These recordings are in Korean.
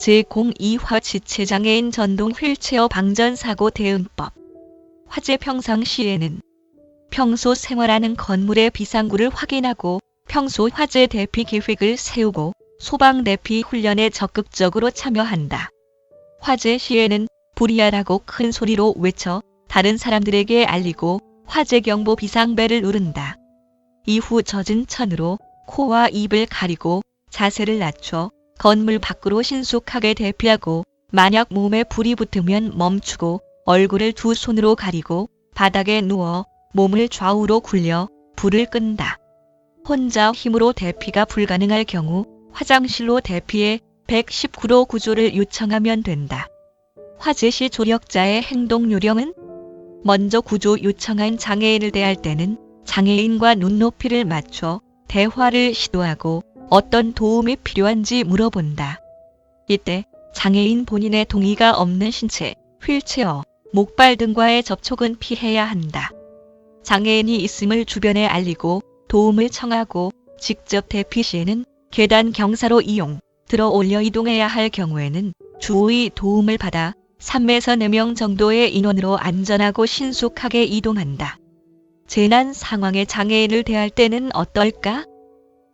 제02화 지체장애인 전동 휠체어 방전 사고 대응법 화재 평상 시에는 평소 생활하는 건물의 비상구를 확인하고 평소 화재 대피 계획을 세우고 소방 대피 훈련에 적극적으로 참여한다. 화재 시에는 불이야라고 큰 소리로 외쳐 다른 사람들에게 알리고 화재 경보 비상벨을 누른다. 이후 젖은 천으로 코와 입을 가리고 자세를 낮춰 건물 밖으로 신속하게 대피하고 만약 몸에 불이 붙으면 멈추고 얼굴을 두 손으로 가리고 바닥에 누워 몸을 좌우로 굴려 불을 끈다. 혼자 힘으로 대피가 불가능할 경우 화장실로 대피해 119로 구조를 요청하면 된다. 화재 시 조력자의 행동 요령은 먼저 구조 요청한 장애인을 대할 때는 장애인과 눈높이를 맞춰 대화를 시도하고 어떤 도움이 필요한지 물어본다. 이때 장애인 본인의 동의가 없는 신체, 휠체어, 목발 등과의 접촉은 피해야 한다. 장애인이 있음을 주변에 알리고 도움을 청하고 직접 대피 시에는 계단 경사로 이용, 들어 올려 이동해야 할 경우에는 주의 도움을 받아 3에서 4명 정도의 인원으로 안전하고 신속하게 이동한다. 재난 상황에 장애인을 대할 때는 어떨까?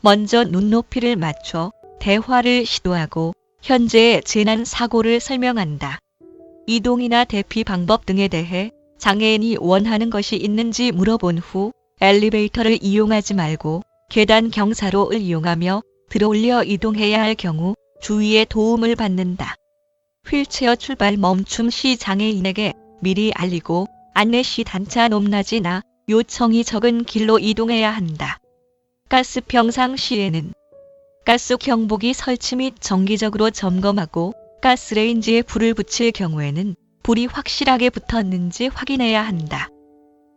먼저 눈높이를 맞춰 대화를 시도하고 현재의 재난 사고를 설명한다. 이동이나 대피 방법 등에 대해 장애인이 원하는 것이 있는지 물어본 후 엘리베이터를 이용하지 말고 계단 경사로를 이용하며 들어올려 이동해야 할 경우 주위의 도움을 받는다. 휠체어 출발 멈춤 시 장애인에게 미리 알리고 안내 시 단차 높낮이나 요청이 적은 길로 이동해야 한다. 가스 평상 시에는 가스 경보기 설치 및 정기적으로 점검하고 가스레인지에 불을 붙일 경우에는 불이 확실하게 붙었는지 확인해야 한다.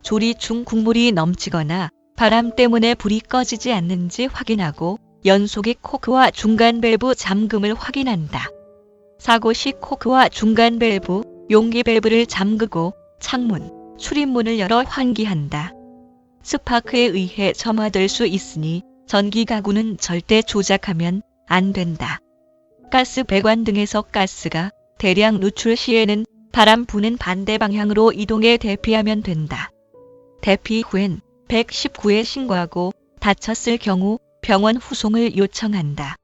조리 중 국물이 넘치거나 바람 때문에 불이 꺼지지 않는지 확인하고 연소기 코크와 중간 밸브 잠금을 확인한다. 사고 시 코크와 중간 밸브, 용기 밸브를 잠그고 창문, 출입문을 열어 환기한다. 스파크에 의해 점화될 수 있으니 전기 가구는 절대 조작하면 안 된다. 가스 배관 등에서 가스가 대량 누출 시에는 바람 부는 반대 방향으로 이동해 대피하면 된다. 대피 후엔 119에 신고하고 다쳤을 경우 병원 후송을 요청한다.